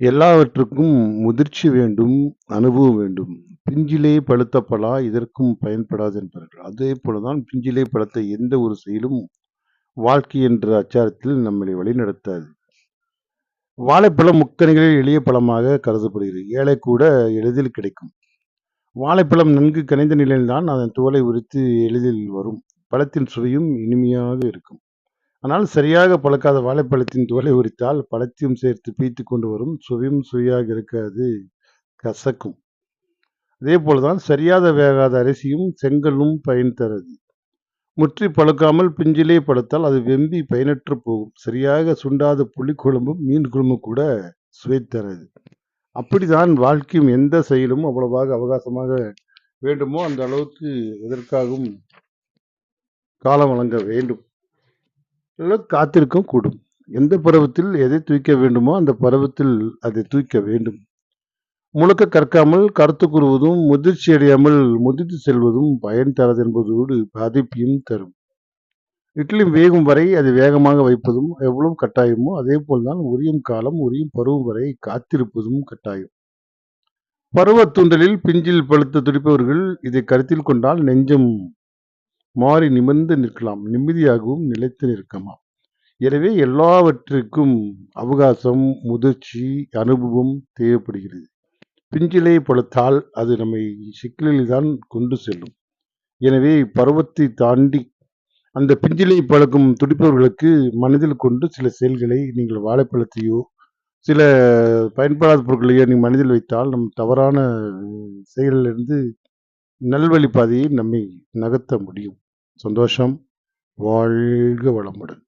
எல்லாவற்றுக்கும் முதிர்ச்சி வேண்டும், அனுபவம் வேண்டும். பிஞ்சிலே பழுத்த பலா இதற்கும் பயன்படாது என்பார்கள். அதே போலதான் பிஞ்சிலே பழுத்த எந்த ஒரு செயலும் வாழ்க்கை என்ற அச்சாரத்தில் நம்மளை வழிநடத்தாது. வாழைப்பழம் முக்கனிகளில் எளிய பழமாக கருதப்படுகிறது. ஏழை கூட எளிதில் கிடைக்கும். வாழைப்பழம் நன்கு கனிந்த நிலையில்தான் அதன் தோலை உரித்து எளிதில் வரும். பழத்தின் சுவையும் இனிமையாக இருக்கும். ஆனால் சரியாக பழுக்காத வாழைப்பழத்தின் தோலை உரித்தால் பழத்தையும் சேர்த்து பீத்து கொண்டு வரும். சுவையும் சுவையாக இருக்காது, கசக்கும். அதே போலதான் சரியாக வேகாத அரிசியும் செங்கல்லும் பயன் தரது முற்றி பழுக்காமல் பிஞ்சிலே பழுத்தால் அது வெம்பி பயனற்று போகும். சரியாக சுண்டாத புளிக்குழம்பும், மீன் குழம்பும் கூட சுவை தரது அப்படிதான் வாழ்க்கையும் எந்த செயலும் அவ்வளவாக அவகாசமாக வேண்டுமோ அந்த அளவுக்கு எதற்காகவும் காலம் வழங்க வேண்டும். அல்லது கூடும். எந்த பருவத்தில் எதை தூய்க்க வேண்டுமோ அந்த பருவத்தில் அதை தூய்க்க வேண்டும். முழுக்க கற்காமல் கருத்து கூறுவதும், முதிர்ச்சி அடையாமல் முதிர்த்து செல்வதும் பயன் தராது என்பதோடு பாதிப்பையும் தரும். இட்லி வேகும் வரை அதை வேகமாக வைப்பதும் எவ்வளவு கட்டாயமோ அதே போல்தான் உரியும் காலம், உரியும் பருவம் வரை காத்திருப்பதும் கட்டாயம். பருவ தூண்டலில் பிஞ்சில் பழுத்த துடிப்பவர்கள் இதை கருத்தில் கொண்டால் நெஞ்சம் மாறி நிமிர்ந்து நிற்கலாம். நிம்மதியாகவும் நிலைத்து நிற்கலாம். எனவே எல்லாவற்றிற்கும் அவகாசம், முதிர்ச்சி, அனுபவம் தேவைப்படுகிறது. பிஞ்சிலை பழுத்தால் அது நம்மை சிக்கலில்தான் கொண்டு செல்லும். எனவே பருவத்தை தாண்டி அந்த பிஞ்சிலை பழக்கம் துடிப்பவர்களுக்கு மனதில் கொண்டு சில செயல்களை நீங்கள் வாழைப்பழத்தையோ, சில பயன்படாத பொருட்களையோ நீங்கள் மனதில் வைத்தால் நம் தவறான செயலிலிருந்து நல்வழி பாதையை நம்மை நகர்த்த முடியும். சந்தோஷம். வாழ்க வளமுடன்.